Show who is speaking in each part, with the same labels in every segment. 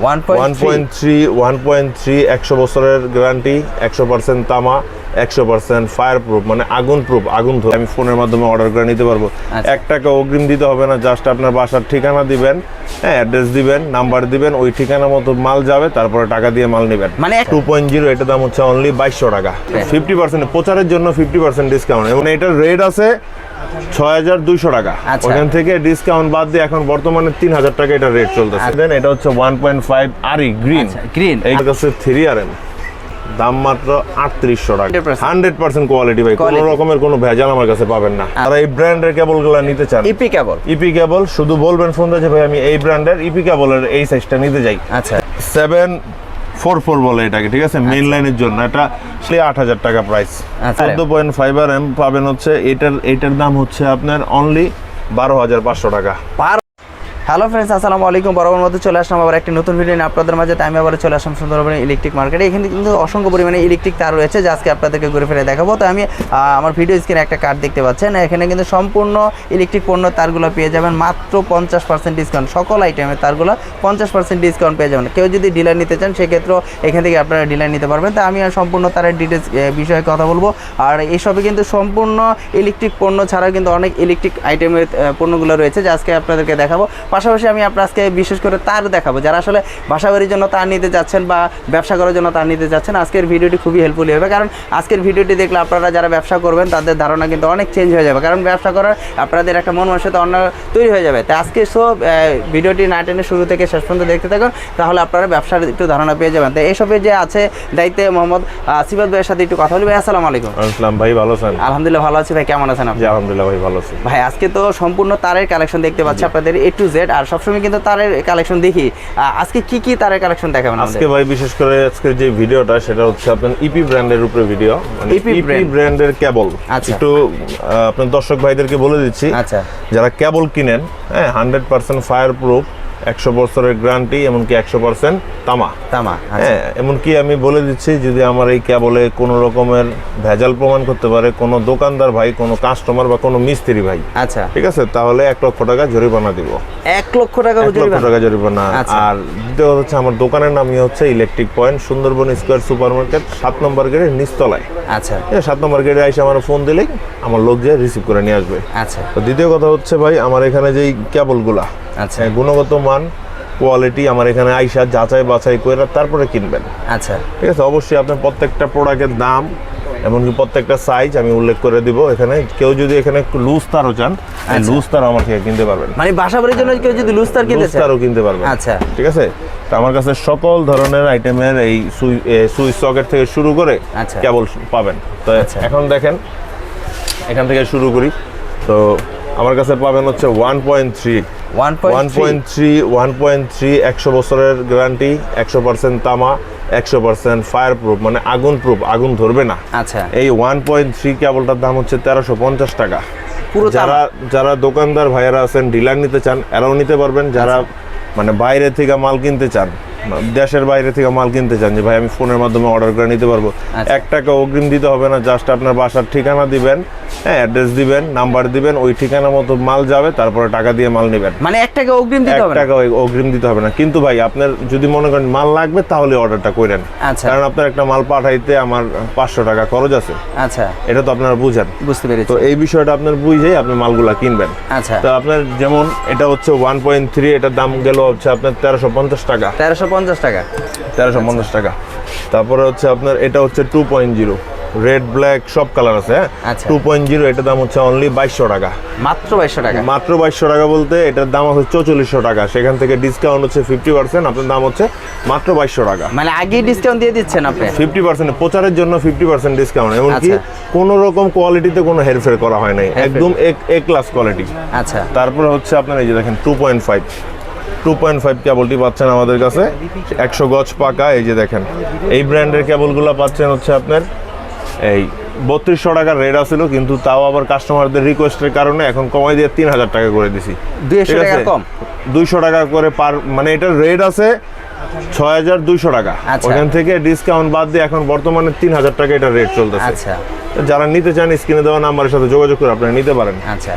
Speaker 1: One
Speaker 2: one point three one point three একশো বছরের guarantee একশো পার্সেন্ট তামা একশো পার্সেন্ট ফায়ার প্রুফ মানে আগুন প্রুফ আগুন ধরে আমি ফোনের মাধ্যমে অর্ডার করে নিতে পারব।
Speaker 1: আচ্ছা।
Speaker 2: এক টাকা অগ্রিম দিতে হবে না জাস্ট আপনার বাসার ঠিকানা দিবেন হ্যাঁ অ্যাড্রেস দিবেন নাম্বার দিবেন ওই ঠিকানা মতো মাল যাবে তারপরে টাকা দিয়ে মাল নেবেন।
Speaker 1: মানে
Speaker 2: টু পয়েন্ট জিরো এটার দাম হচ্ছে অনলি বাইশশো টাকা। ফিফটি পার্সেন্ট প্রচারের জন্য ফিফটি পার্সেন্ট ডিসকাউন্ট এবং এটার রেট আছে ছয় হাজার দুইশো টাকা।
Speaker 1: আচ্ছা।
Speaker 2: ওখান থেকে ডিসকাউন্ট বাদ দিয়ে এখন বর্তমানে তিন হাজার টাকা এটা রেট চলতেছে। দেন এটা হচ্ছে one point five RE green
Speaker 1: আচ্ছা, green।
Speaker 2: এই কাছে থ্রি আর এম দাম মাত্র আটত্রিশশো টাকা। হান্ড্রেড পার্সেন্ট কোয়ালিটি ভাই কোনো
Speaker 1: আচ্ছা।
Speaker 2: রকমের কোনো ভেজাল আমার কাছে পাবেন না। আর এই ব্র্যান্ডের কেবলগুলো নিতে চান।
Speaker 1: ইপি কেবল।
Speaker 2: ইপি কেবল শুধু বলবেন ফোন যে ভাই আমি এই ব্র্যান্ডের ইপি কেবলের এই সাইজটা নিতে চাই।
Speaker 1: আচ্ছা।
Speaker 2: সেভেন ফোর ফোর বলে এটাকে ঠিক আছে? মেইন লাইনের জন্য। এটা আট হাজার টাকা প্রাইস
Speaker 1: আচ্ছা।
Speaker 2: চোদ্দ পয়েন্ট ফাইভ আর এম পাবেন হচ্ছে এটার এটার দাম হচ্ছে আপনার অনলি বারো হাজার পাঁচশো টাকা।
Speaker 1: হ্যালো ফ্রেন্ডস আসসালামু আলাইকুম। বরাবর মধ্যে চলে আসলাম আবার একটি নতুন ভিডিও নিয়ে। আপনাদের মাঝে আমি আবার চলে আসলাম সুন্দরবন ইলেকট্রিক মার্কেটে এখানে কিন্তু অসংখ্য পরিমাণে ইলেকট্রিক তার রয়েছে যা আজকে আপনাদেরকে ঘুরে ফিরে দেখাবো। তো আমি আমার ভিডিও স্ক্রিনে একটা কার্ড দেখতে পাচ্ছেন। এখানে কিন্তু সম্পূর্ণ ইলেকট্রিক পণ্য তারগুলো পেয়ে যাবেন। মাত্র পঞ্চাশ পার্সেন্ট ডিসকাউন্ট সকল আইটেমের তারগুলো পঞ্চাশ পার্সেন্ট ডিসকাউন্ট পেয়ে যাবেন। কেউ যদি ডিলার নিতে চান, সেক্ষেত্রেও এখান থেকে আপনারা ডিলার নিতে পারবেন। তা আমি আর সম্পূর্ণ তারের ডিটেলস বিষয়ে কথা বলব। আর এইসবে কিন্তু সম্পূর্ণ ইলেকট্রিক পণ্য ছাড়াও কিন্তু অনেক ইলেকট্রিক আইটেমের পণ্যগুলো রয়েছে যা আজকে আপনাদেরকে দেখাবো। পাশাপাশি আমি আপনার আজকে বিশেষ করে তার দেখাবো। যারা আসলে বাসা বাড়ির জন্য তার নিতে যাচ্ছেন বা ব্যবসা করার জন্য তার নিতে যাচ্ছেন আজকের ভিডিওটি খুবই হেল্পফুল হবে। কারণ আজকের ভিডিওটি দেখলে আপনারা যারা ব্যবসা করবেন তাদের ধারণা কিন্তু অনেক চেঞ্জ হয়ে যাবে। কারণ ব্যবসা করার আপনাদের একটা মন মানসিকতা অন্য তৈরি হয়ে যাবে। তাই আজকে সব ভিডিওটি না টেনে শুরু থেকে শেষ পর্যন্ত দেখতে থাকুন তাহলে আপনারা ব্যবসার একটু ধারণা পেয়ে যাবেন। তো এইসবে যে আছে দায়িত্বে মোহাম্মদ আহ, সিবাদ ভাইয়ের সাথে একটু কথা বলি। ভাই আসসালামু আলাইকুম।
Speaker 2: আসলাম ভাই ভালো আছেন?
Speaker 1: আলহামদুলিল্লাহ ভালো আছি। ভাই কেমন আছেন আপনি?
Speaker 2: আলহামদুলিল্লাহ ভাই ভালো আছি।
Speaker 1: ভাই আজকে তো সম্পূর্ণ তারের কালেকশন দেখতে পাচ্ছি আপনাদের এ টু জেড আর সবসময় কিন্তু তারের কালেকশন দেখি। আজকে কি কি তারের কালেকশন দেখাবেন
Speaker 2: আজকে ভাই বিশেষ করে আজকের যে ভিডিওটা সেটা হচ্ছে আপনার ইপি ব্র্যান্ডের উপরে ভিডিও মানে ইপি ব্র্যান্ডের কেবল। একটু আপনার দর্শক ভাইদেরকে বলে দিচ্ছি
Speaker 1: আচ্ছা।
Speaker 2: যারা কেবল কিনেন হ্যাঁ হান্ড্রেড পার্সেন্ট ফায়ার প্রুফ একশো বছরের গ্যারান্টি এমনকি একশো পার্সেন্ট তামা।
Speaker 1: তামা আচ্ছা।
Speaker 2: হ্যাঁ এমনকি আমি বলে দিচ্ছি যদি আমার এই কেবলে কোনো রকমের ভেজাল প্রমাণ করতে পারে কোনো দোকানদার ভাই কোনো কাস্টমার বা কোনো মিস্ত্রি ভাই
Speaker 1: আচ্ছা।
Speaker 2: ঠিক আছে? তাহলে এক লক্ষ টাকা জরিমানা দিব।
Speaker 1: এক লক্ষ টাকা
Speaker 2: লক্ষ
Speaker 1: জরিমানা?
Speaker 2: টাকা জরিমানা।
Speaker 1: আচ্ছা।
Speaker 2: আর দ্বিতীয় কথা হচ্ছে আমার দোকানের নামই হচ্ছে electric point Sundarban square super market সাত নম্বর গেটের নিচতলায়।
Speaker 1: আচ্ছা।
Speaker 2: হ্যাঁ, সাত নম্বর গেটে এসে আমার ফোন দিলেই আমার লোক যে রিসিভ করে নিয়ে আসবে।
Speaker 1: আচ্ছা।
Speaker 2: তো দ্বিতীয় কথা হচ্ছে ভাই আমার এখানে যেই কেবলগুলা
Speaker 1: আচ্ছা।
Speaker 2: হ্যাঁ, গুণগত মান কোয়ালিটি আমার এখানে আইসা যাচাই বাছাই করে তারপরে কিনবেন।
Speaker 1: আচ্ছা।
Speaker 2: ঠিক আছে অবশ্যই আপনার প্রত্যেকটা প্রোডাক্টের দাম এমনকি প্রত্যেকটা সাইজ আমি উল্লেখ করে দিব। এখানে কেউ যদি এখানে একটু লুজ তারও চান লুজ তার আমার থেকে কিনতে পারবেন।
Speaker 1: মানে বাসা বাড়ির জন্য কেউ যদি লুজ তার কিনতে
Speaker 2: লুজ তারও কিনতে পারবেন।
Speaker 1: আচ্ছা।
Speaker 2: ঠিক আছে? তো আমার কাছে সকল ধরনের আইটেমের এই সুইচ সকেট থেকে শুরু করে
Speaker 1: আচ্ছা।
Speaker 2: কেবল পাবেন। তো
Speaker 1: আচ্ছা।
Speaker 2: এখন দেখেন এখান থেকে শুরু করি। তো আমার কাছে পাবেন হচ্ছে one point three.
Speaker 1: One
Speaker 2: point three? One point three একশো বছরের গ্যারান্টি একশো পার্সেন্ট তামা একশো পার্সেন্ট ফায়ার প্রুফ মানে আগুন প্রুফ আগুন ধরবে না।
Speaker 1: আচ্ছা।
Speaker 2: এই ওয়ান পয়েন্ট থ্রি কেবলটার দাম হচ্ছে তেরোশো পঞ্চাশ টাকা। যারা যারা দোকানদার ভাইয়ারা আছেন ডিলার নিতে চান এরাও নিতে পারবেন। যারা মানে বাইরে থেকে মাল কিনতে চান। দেশের বাইরে থেকে মাল কিনতে চান যে ভাই আমি ফোনের মাধ্যমে অর্ডার করে নিতে পারব।
Speaker 1: আচ্ছা।
Speaker 2: এক টাকা অগ্রিম দিতে হবে না জাস্ট আপনার বাসার ঠিকানা দিবেন হ্যাঁ অ্যাড্রেস দিবেন নাম্বার দিবেন ওই ঠিকানা মতো মাল যাবে তারপরে টাকা দিয়ে মাল নেবেন।
Speaker 1: মানে এক টাকা অগ্রিম দিতে হবে না?
Speaker 2: টাকা অগ্রিম দিতে হবে না। কিন্তু ভাই আপনার যদি মনে করেন মাল লাগবে তাহলে অর্ডারটা করেন।
Speaker 1: আচ্ছা।
Speaker 2: কারণ আপনার একটা মাল পাঠাইতে আমার পাঁচশো টাকা খরচ আছে।
Speaker 1: আচ্ছা।
Speaker 2: এটা তো আপনারা বুঝেন।
Speaker 1: বুঝতে পেরেছি।
Speaker 2: তো এই বিষয়টা আপনার বুঝেই আপনি মালগুলা কিনবেন।
Speaker 1: আচ্ছা।
Speaker 2: তো আপনার যেমন এটা হচ্ছে ওয়ান পয়েন্ট থ্রি এটার দাম গেল হচ্ছে আপনার তেরোশো পঞ্চাশ টাকা।
Speaker 1: তেরোশো পঞ্চাশ টাকা।
Speaker 2: তেরোশো পঞ্চাশ টাকা। তারপরে হচ্ছে আপনার এটা হচ্ছে two point zero red black সব কালার আছে হ্যাঁ?
Speaker 1: আচ্ছা।
Speaker 2: টু পয়েন্ট জিরো এটার দাম হচ্ছে অনলি বাইশশো টাকা।
Speaker 1: মাত্র বাইশশো টাকা?
Speaker 2: মাত্র বাইশশো টাকা বলতে এটার দাম হচ্ছে চৌচল্লিশশো টাকা। সেখান থেকে ডিসকাউন্ট হচ্ছে ফিফটি পার্সেন্ট আপনার দাম হচ্ছে মাত্র বাইশশো টাকা।
Speaker 1: মানে আগেই ডিসকাউন্ট দিয়ে দিচ্ছেন আপনি?
Speaker 2: ফিফটি পার্সেন্ট প্রচারের জন্য ফিফটি পার্সেন্ট ডিসকাউন্ট এমনকি
Speaker 1: আচ্ছা।
Speaker 2: কোনো রকম কোয়ালিটিতে কোনো হেরফের করা হয় নাই। একদম এ ক্লাস কোয়ালিটি
Speaker 1: আচ্ছা।
Speaker 2: তারপরে হচ্ছে আপনার এই যে দেখেন two point five two point five কেবলটি পাচ্ছেন আমাদের কাছে। একশো গজ পাকা এই যে দেখেন। এই ব্র্যান্ডের কেবলগুলো পাচ্ছেন হচ্ছে আপনার এই বত্রিশশো টাকার রেট আছিল কিন্তু তাও আবার কাস্টমারদের রিকোয়েস্টের কারণে এখন কমাই দিয়ে তিন হাজার টাকা করে দিছি।
Speaker 1: কম?
Speaker 2: দুইশো টাকা করে পার মানে এটার রেট আছে ছয় হাজার দুইশো টাকা।
Speaker 1: আচ্ছা।
Speaker 2: ওখান থেকে ডিসকাউন্ট বাদ দিয়ে এখন বর্তমানে তিন হাজার টাকা এটা রেট চলতেছে।
Speaker 1: আচ্ছা।
Speaker 2: যারা নিতে চান স্ক্রিনে দেওয়া নাম্বারের সাথে যোগাযোগ করে আপনারা নিতে পারেন।
Speaker 1: আচ্ছা।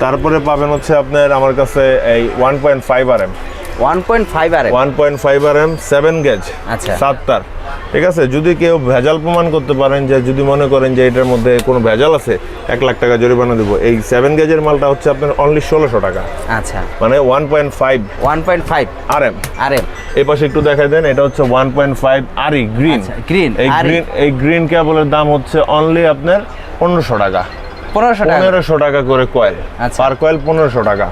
Speaker 2: তারপরে পাবেন হচ্ছে আপনার আমার কাছে এই one point five R M
Speaker 1: one point five R
Speaker 2: one point five R M seven gauge
Speaker 1: আচ্ছা।
Speaker 2: সাত তার। ঠিক আছে? যদি কেউ ভেজাল প্রমাণ করতে পারেন যে যদি মনে করেন যে এটার মধ্যে কোনো ভেজাল আছে এক লাখ টাকা জরিমানা দেবো। এই সেভেন গেজের মালটা হচ্ছে আপনার অনলি ষোলোশো টাকা।
Speaker 1: আচ্ছা।
Speaker 2: মানে one point five
Speaker 1: one point five
Speaker 2: R M
Speaker 1: R M
Speaker 2: এই পাশে একটু দেখাই দেন এটা হচ্ছে one point five RE green
Speaker 1: আচ্ছা, green,
Speaker 2: এই গ্রিন এই গ্রিন কেবলের দাম হচ্ছে অনলি আপনার পনেরোশো টাকা।
Speaker 1: পনেরোশো টাকা।
Speaker 2: পনেরোশো টাকা করে কয়েল। পার কয়েল পনেরোশো টাকা।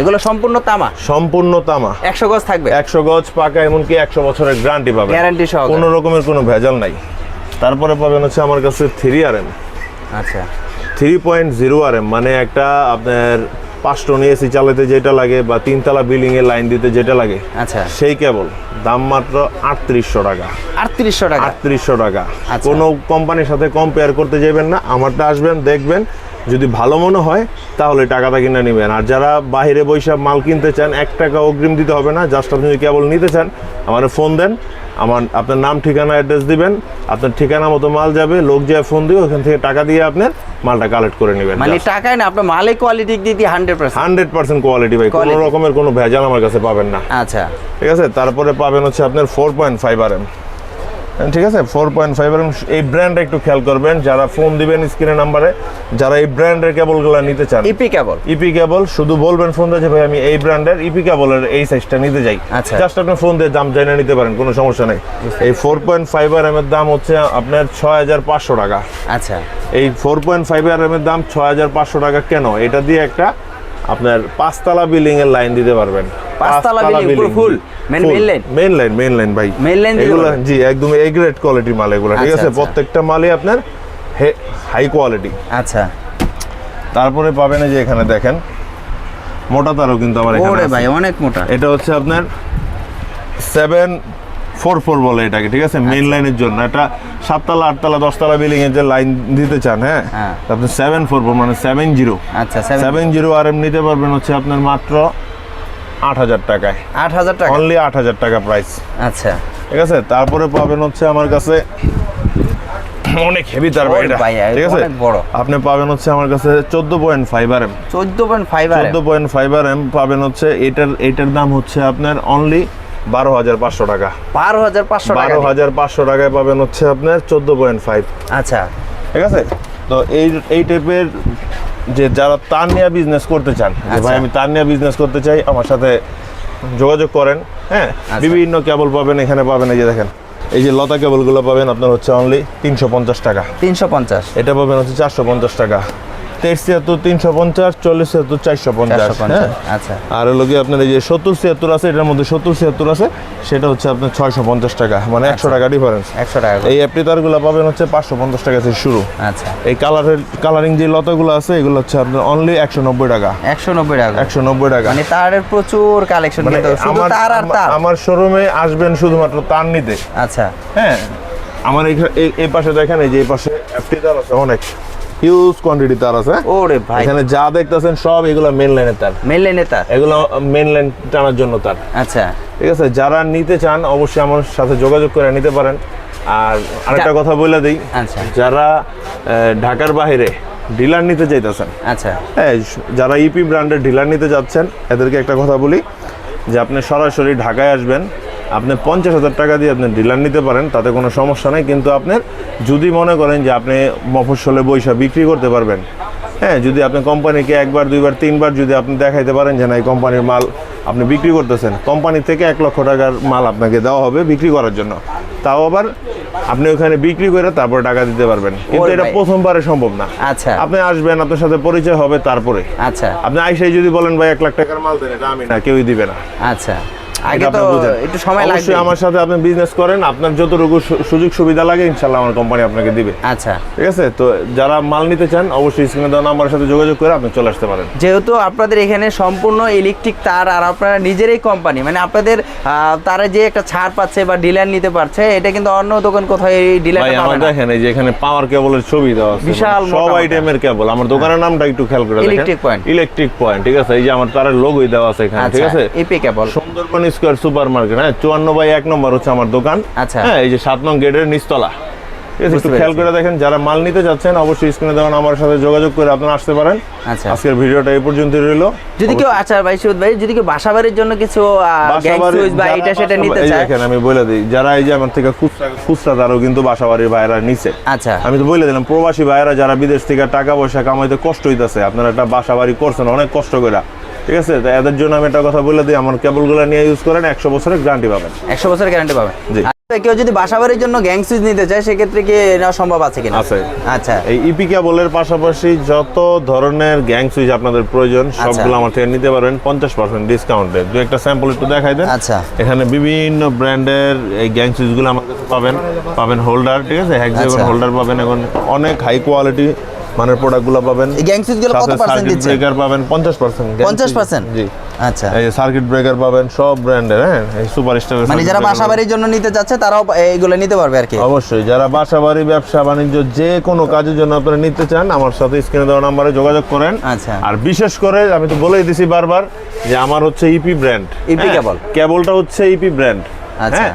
Speaker 1: এগুলো সম্পূর্ণ তামা?
Speaker 2: সম্পূর্ণ তামা।
Speaker 1: একশো গজ থাকবে?
Speaker 2: একশো গজ পাকা এমনকি একশো বছরের গ্যারান্টি পাবে
Speaker 1: গ্যারান্টি সহ
Speaker 2: কোনো রকমের কোনো ভেজাল নাই। তারপরে পাবেন হচ্ছে আমার কাছে থ্রি আর এম
Speaker 1: আচ্ছা।
Speaker 2: Three point zero R M মানে একটা আপনার পাঁচ টন এসি চালাতে যেটা লাগে বা তিনতলা বিল্ডিং এর লাইন দিতে যেটা লাগে
Speaker 1: আচ্ছা।
Speaker 2: সেই কেবল দাম মাত্র আটত্রিশশো টাকা।
Speaker 1: আটত্রিশশো টাকা?
Speaker 2: আটত্রিশশো টাকা।
Speaker 1: আচ্ছা।
Speaker 2: কোনো কোম্পানির সাথে কম্পেয়ার করতে যাবেন না আমারটা আসবেন দেখবেন। যদি ভালো মনে হয় তাহলে টাকাটা কিনে নেবেন। আর যারা বাইরে বৈশাখ মাল কিনতে চান এক টাকা অগ্রিম দিতে হবে না জাস্ট আপনি যদি কেবল নিতে চান আমার ফোন দেন আমার আপনার নাম ঠিকানা অ্যাড্রেস দিবেন আপনার ঠিকানা মতো মাল যাবে লোক যায় ফোন দিয়ে ওখান থেকে টাকা দিয়ে আপনার মালটা কালেক্ট করে নেবেন।
Speaker 1: মানে টাকায় না আপনার মালে কোয়ালিটি দিতে hundred percent
Speaker 2: hundred percent quality ভাই কোনো রকমের কোনো ভেজাল আমার কাছে পাবেন না।
Speaker 1: আচ্ছা।
Speaker 2: ঠিক আছে? তারপরে পাবেন হচ্ছে আপনার four point five R M ঠিক আছে? ফোর পয়েন্ট ফাইভ আর এই ব্র্যান্ডটা একটু খেয়াল করবেন যারা ফোন দিবেন স্ক্রিনের নাম্বারে যারা এই ব্র্যান্ডের কেবলগুলো নিতে চান।
Speaker 1: ইপি কেবল।
Speaker 2: ইপি কেবল শুধু বলবেন ফোন দিয়ে ভাই আমি এই ব্র্যান্ডের ইপি কেবলের এই সাইজটা নিতে চাই।
Speaker 1: আচ্ছা।
Speaker 2: জাস্ট আপনি ফোন দিয়ে দাম জেনে নিতে পারেন কোনো সমস্যা নেই। এই four point five R M এর দাম হচ্ছে আপনার ছয় হাজার পাঁচশো টাকা।
Speaker 1: আচ্ছা।
Speaker 2: এই four point five R M এর দাম ছয় হাজার পাঁচশো টাকা কেন? এটা দিয়ে একটা আপনার পাঁচতলা বিল্ডিং এর লাইন দিতে পারবেন।
Speaker 1: পাঁচতলা building, পুরো line?
Speaker 2: Main line main line ভাই।
Speaker 1: দিতে
Speaker 2: এগুলো জি একদম এ গ্রেড মাল এগুলো ঠিক
Speaker 1: আচ্ছা,
Speaker 2: আছে?
Speaker 1: আচ্ছা।
Speaker 2: প্রত্যেকটা মালই আপনার হাই কোয়ালিটি
Speaker 1: আচ্ছা।
Speaker 2: তারপরে পাবেন যে এখানে দেখেন মোটা তারও কিন্তু আমার এখানে
Speaker 1: ওরে ভাই অনেক মোটা।
Speaker 2: এটা হচ্ছে আপনার ফোর ফোর বলে এটাকে ঠিক আছে?
Speaker 1: আচ্ছা।
Speaker 2: মেইন লাইনের জন্য। এটা সাততলা আটতলা দশতলা বিল্ডিং এর যে লাইন দিতে চান হ্যাঁ?
Speaker 1: হ্যাঁ।
Speaker 2: আপনি সেভেন ফোর ফোর মানে সেভেন জিরো
Speaker 1: আচ্ছা সেভেন
Speaker 2: জিরো আর এম নিতে পারবেন হচ্ছে আপনার মাত্র আট হাজার টাকায়।
Speaker 1: আট হাজার টাকা?
Speaker 2: অনলি আট হাজার টাকা প্রাইস
Speaker 1: আচ্ছা।
Speaker 2: ঠিক আছে? তারপরে পাবেন হচ্ছে আমার কাছে অনেক হেভি তার এটা ঠিক আছে?
Speaker 1: বড়।
Speaker 2: আপনি পাবেন হচ্ছে আমার কাছে চোদ্দ পয়েন্ট ফাইভ আর এম
Speaker 1: চোদ্দ পয়েন্ট ফাইভ
Speaker 2: চোদ্দ পয়েন্ট ফাইভ এম পাবেন হচ্ছে এটার এটার দাম হচ্ছে আপনার অনলি বারো হাজার পাঁচশো টাকা।
Speaker 1: বারো হাজার পাঁচশো
Speaker 2: বারো হাজার পাঁচশো টাকায় পাবেন হচ্ছে আপনার চোদ্দ পয়েন্ট ফাইভ
Speaker 1: আচ্ছা।
Speaker 2: ঠিক আছে? তো এই এই টাইপের যে যারা তার নিয়ে বিজনেস করতে চান যে
Speaker 1: আচ্ছা।
Speaker 2: ভাই আমি তার নিয়ে বিজনেস করতে চাই আমার সাথে যোগাযোগ করেন হ্যাঁ?
Speaker 1: আচ্ছা।
Speaker 2: বিভিন্ন কেবল পাবেন এখানে পাবেন এই যে দেখেন। এই যে লতা কেবলগুলো পাবেন আপনার হচ্ছে অনলি তিনশো পঞ্চাশ টাকা।
Speaker 1: তিনশো পঞ্চাশ।
Speaker 2: এটা পাবেন হচ্ছে চারশো পঞ্চাশ টাকা। তেইশ ছিয়াত্তর তিনশো পঞ্চাশ চল্লিশ ছিয়াত্তর চারশো পঞ্চাশ। হ্যাঁ?
Speaker 1: আচ্ছা।
Speaker 2: আর হলো কি আপনার এই যে সত্তর ছিয়াত্তর আছে এটার মধ্যে সত্তর ছিয়াত্তর আছে সেটা হচ্ছে আপনার ছয়শো পঞ্চাশ টাকা মানে একশো টাকা ডিফারেন্স
Speaker 1: একশো টাকা
Speaker 2: এই অ্যাপটি তারগুলো পাবেন হচ্ছে পাঁচশো পঞ্চাশ টাকা থেকে শুরু।
Speaker 1: আচ্ছা।
Speaker 2: এই কালারের কালারিং যে লতাগুলো আছে এগুলো হচ্ছে আপনার অনলি একশো নব্বই টাকা।
Speaker 1: একশো নব্বই টাকা।
Speaker 2: একশো নব্বই টাকা।
Speaker 1: মানে তারের প্রচুর কালেকশন
Speaker 2: মানে
Speaker 1: শুধু
Speaker 2: আমার শোরুমে আসবেন শুধুমাত্র তার নিতে।
Speaker 1: আচ্ছা।
Speaker 2: হ্যাঁ? আমার এই এই পাশে দেখেন এই যে এই পাশে অ্যাপটি তার আছে অনেক। হিউজ কোয়ান্টিটি তার আছে।
Speaker 1: ওরে ভাই।
Speaker 2: এখানে যা দেখতেছেন সব এগুলো মেন লাইনের তার।
Speaker 1: মেন লাইনে তার?
Speaker 2: এগুলো মেন লাইন টানার জন্য তার।
Speaker 1: আচ্ছা।
Speaker 2: ঠিক আছে যারা নিতে চান অবশ্যই আমার সাথে যোগাযোগ করে নিতে পারেন। আর আরেকটা কথা বলে দিই
Speaker 1: আচ্ছা।
Speaker 2: যারা ঢাকার বাইরে ডিলার নিতে চাইতেছেন
Speaker 1: আচ্ছা।
Speaker 2: হ্যাঁ যারা ইপি ব্র্যান্ডের ডিলার নিতে যাচ্ছেন এদেরকে একটা কথা বলি যে আপনি সরাসরি ঢাকায় আসবেন আপনি পঞ্চাশ হাজার টাকা দিয়ে আপনি ডিলার নিতে পারেন তাতে কোনো সমস্যা নেই। কিন্তু আপনার যদি মনে করেন যে আপনি মফস্বলে বৈশা বিক্রি করতে পারবেন হ্যাঁ যদি আপনি কোম্পানিকে একবার দুইবার তিনবার যদি আপনি দেখাইতে পারেন যে না এই কোম্পানির মাল আপনি বিক্রি করতেছেন কোম্পানি থেকে এক লক্ষ টাকার মাল আপনাকে দেওয়া হবে বিক্রি করার জন্য। তাও আবার আপনি ওখানে বিক্রি করে তারপর টাকা দিতে পারবেন। কিন্তু এটা প্রথমবারে সম্ভব না।
Speaker 1: আচ্ছা।
Speaker 2: আপনি আসবেন আপনার সাথে পরিচয় হবে তারপরে।
Speaker 1: আচ্ছা।
Speaker 2: আপনি আইসাই যদি বলেন ভাই এক লাখ টাকার মাল দেন এটা আমি না কেউই দিবে না।
Speaker 1: আচ্ছা। আগে তো একটু সময় লাগবে।
Speaker 2: অবশ্যই আমার সাথে আপনি বিজনেস করেন আপনার যতটুকু সুযোগ সুবিধা লাগে ইনশাল্লাহ আমার কোম্পানি আপনাকে দিবে।
Speaker 1: আচ্ছা।
Speaker 2: ঠিক আছে? তো যারা মাল নিতে চান অবশ্যই স্ক্রিনে দেওয়া নাম্বারের সাথে যোগাযোগ করে আপনি চলে আসতে পারেন।
Speaker 1: যেহেতু আপনাদের এখানে সম্পূর্ণ ইলেকট্রিক তার আর আপনারা নিজেরই কোম্পানি মানে আপনাদের তারা যে একটা ছাড় পাচ্ছে বা ডিলার নিতে পারছে এটা কিন্তু অন্য দোকান কোথাও এই ডিলার
Speaker 2: ভাই আমার দেখেন এই যে এখানে পাওয়ার কেবলের ছবি দেওয়া আছে
Speaker 1: বিশাল
Speaker 2: মানে সব। আইটেমের কেবল আমার দোকানের নামটা একটু খেয়াল করে দেখেন।
Speaker 1: Electric point।
Speaker 2: ইলেকট্রিক পয়েন্ট ঠিক আছে? এই যে আমার তারের লোগোই দেওয়া আছে এখানে ঠিক
Speaker 1: আচ্ছা
Speaker 2: আছে
Speaker 1: EP cable
Speaker 2: Sundarban square super market হ্যাঁ চুয়ান্ন বাই এক নম্বর হচ্ছে আমার দোকান।
Speaker 1: আচ্ছা।
Speaker 2: হ্যাঁ এই যে সাত নং গেটের নিচতলা। একটু খেয়াল করে দেখেন যারা মাল নিতে যাচ্ছেন অবশ্যই স্ক্রিনে দেওয়া আমার সাথে যোগাযোগ করে আপনারা আসতে পারেন।
Speaker 1: আচ্ছা।
Speaker 2: আজকের ভিডিওটা এই পর্যন্তই রইল।
Speaker 1: যদি কেউ আচ্ছা ভাই সুদ ভাই যদি কেউ বাসা বাড়ির জন্য কিছু
Speaker 2: বাসাবাড়ি-
Speaker 1: বা এটা সেটা নিতে চায়?
Speaker 2: দেখেন আমি বলে দিই যারা এই যে আমার থেকে খুচরা খুচরা তারও কিন্তু বাসা বাড়ির ভাইরা নিচে
Speaker 1: আচ্ছা।
Speaker 2: আমি তো বলে দিলাম প্রবাসী ভাইরা যারা বিদেশ থেকে টাকা পয়সা কামাইতে কষ্ট হইতাছে আপনারা একটা বাসা বাড়ি করছেন অনেক কষ্ট করে ঠিক আছে? এদের জন্য আমি একটা কথা বলে দিই আমার কেবলগুলো নিয়ে ইউজ করেন একশো বছরের গ্যারান্টি পাবেন।
Speaker 1: একশো বছরের গ্যারান্টি পাবেন।
Speaker 2: জি।
Speaker 1: আচ্ছা, কেউ যদি বাসাবাড়ির জন্য গ্যাং সুইচ নিতে চায় সেক্ষেত্রে কি নেওয়া সম্ভব আছে কিনা?
Speaker 2: আছে।
Speaker 1: আচ্ছা।
Speaker 2: এই ইপি কেবলের পাশাপাশি যত ধরনের গ্যাং সুইচ আপনাদের প্রয়োজন সবগুলো আমার থেকে নিতে পারবেন পঞ্চাশ পার্সেন্ট ডিসকাউন্টে দু একটা স্যাম্পল একটু দেখাই দেন।
Speaker 1: আচ্ছা।
Speaker 2: এখানে বিভিন্ন ব্র্যান্ডের এই গ্যাং সুইচগুলো আমার কাছে পাবেন পাবেন হোল্ডার ঠিক আছে? হ্যাক্সাগন
Speaker 1: আচ্ছা।
Speaker 2: হোল্ডার পাবেন এখন। অনেক হাই কোয়ালিটি মানের প্রোডাক্টগুলো পাবেন।
Speaker 1: এই গ্যাং সুইচগুলো কত পার্সেন্ট দিচ্ছে?
Speaker 2: ব্রেকার পাবেন পঞ্চাশ পার্সেন্ট
Speaker 1: পঞ্চাশ পার্সেন্ট
Speaker 2: জি।
Speaker 1: আচ্ছা।
Speaker 2: এই সার্কিট ব্রেকার পাবেন সব ব্র্যান্ডের হ্যাঁ? এই সুপার স্টার
Speaker 1: মানে যারা বাসা বাড়ির জন্য নিতে চাচ্ছে তারাও এইগুলো নিতে পারবে আর কি?
Speaker 2: অবশ্যই। যারা বাসা বাড়ি ব্যবসা বাণিজ্য যে কোনো কাজের জন্য আপনারা নিতে চান আমার সাথে স্ক্রিনে দেওয়া নাম্বারে যোগাযোগ করেন।
Speaker 1: আচ্ছা।
Speaker 2: আর বিশেষ করে আমি তো বলেই দিছি বারবার যে আমার হচ্ছে ইপি ব্র্যান্ড
Speaker 1: ইপি কেবল।
Speaker 2: কেবলটা হচ্ছে ইপি ব্র্যান্ড
Speaker 1: আচ্ছা।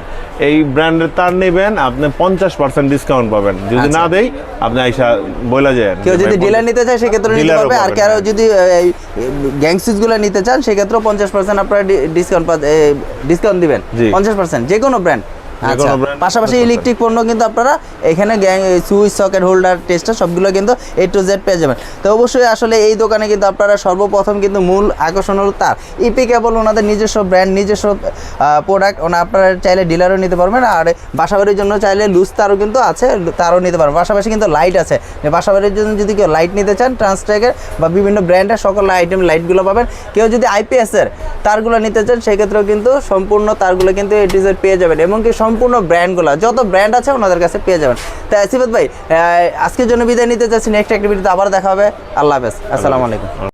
Speaker 2: এই ব্র্যান্ডের তার নেবেন আপনি পঞ্চাশ পার্সেন্ট ডিসকাউন্ট পাবেন যদি
Speaker 1: আচ্ছা।
Speaker 2: না দেই আপনি আইসা বইলা যায়
Speaker 1: কেউ যদি ডিলার নিতে চায় সেক্ষেত্রে নিতে পারবে আর কারও
Speaker 2: হ্যাঁ।
Speaker 1: যদি এই সুইচগুলো নিতে চান সেক্ষেত্রেও পঞ্চাশ পার্সেন্ট আপনারা ডিসকাউন্ট ডিসকাউন্ট দিবেন পঞ্চাশ পার্সেন্ট যে কোনো ব্র্যান্ড আচ্ছা পাশাপাশি ইলেকট্রিক পণ্য কিন্তু আপনারা এখানে gang switch socket holder tester সবগুলো কিন্তু এ টু জেড পেয়ে যাবেন। তো অবশ্যই আসলে এই দোকানে কিন্তু আপনারা সর্বপ্রথম কিন্তু মূল আকর্ষণ হলো তার। ইপি কেবল ওনাদের নিজস্ব ব্র্যান্ড নিজস্ব প্রোডাক্ট ওনা আপনারা চাইলে ডিলারও নিতে পারবেন আর বাসাবাড়ির জন্য চাইলে লুজ তারও কিন্তু আছে তারও নিতে পারবেন। পাশাপাশি কিন্তু লাইট আছে। বাসাবাড়ির জন্য যদি কেউ লাইট নিতে চান ট্রান্সট্র্যাকের বা বিভিন্ন ব্র্যান্ডের সকল আইটেম লাইটগুলো পাবেন। কেউ যদি আইপিএসের তারগুলো নিতে চান সেক্ষেত্রেও কিন্তু সম্পূর্ণ তারগুলো কিন্তু এটিজের পেয়ে যাবেন। এমনকি সম্পূর্ণ ব্র্যান্ডগুলো যত ব্র্যান্ড আছে ওনাদের কাছে পেয়ে যাবেন। তাই আসিফত ভাই আজকের জন্য বিদায় নিতে চাচ্ছি নেক্সট অ্যাক্টিভিটিতে আবার দেখা হবে। আল্লাহ হাফেজ। আসসালামু আলাইকুম।